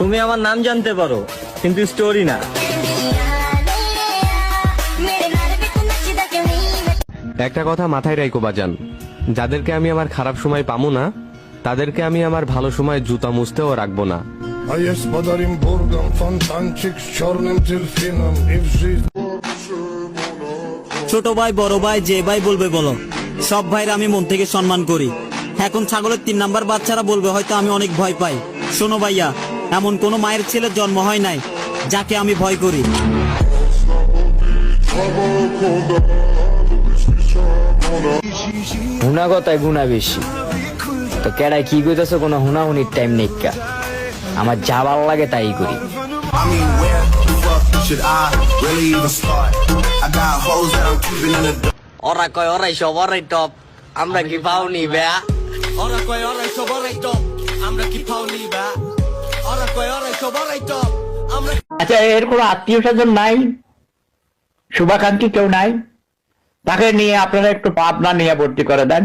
তুমি আমার নাম জানতে পারো কিন্তু স্টোরি না। একটা কথা মাথায় রাইকো বাজান যাদেরকে আমি আমার খারাপ সময় পামু না তাদেরকে আমি আমার ভালো সময় জুতা মুছতেও রাখব না। ছোট ভাই বড় ভাই যে ভাই বলবে বলো। সব ভাইরা আমি মন থেকে সম্মান করি। এখন ছাগলের তিন নাম্বার বাচ্চারা বলবে হয়তো আমি অনেক ভয় পাই। শোনো ভাইয়া এমন কোনো মায়ের ছেলের জন্ম হয় নাই যাকে আমি ভয় করি। হুনা কথায় গুণা বেশি। তো কেডাই কি কইতেছে কোনো হুনা হুনির টাইম নেই আমার যা ভালো লাগে তাই করি. ওরা কয় ওরাই সব ওরাই টপ আমরা কি পাওনি বেয়া? ওরা কয় ওরাই সব টপ আমরা কি ফাউলি বা? ওরা কয় ওরাই সব টপ আমরা আচ্ছা এর কোনো আত্মীয় স্বজন নাই? শুভাকাঙ্ক্ষী কেউ নাই? তাকে নিয়ে আপনারা একটু ভাবনা নিয়ে ভর্তি করে দেন।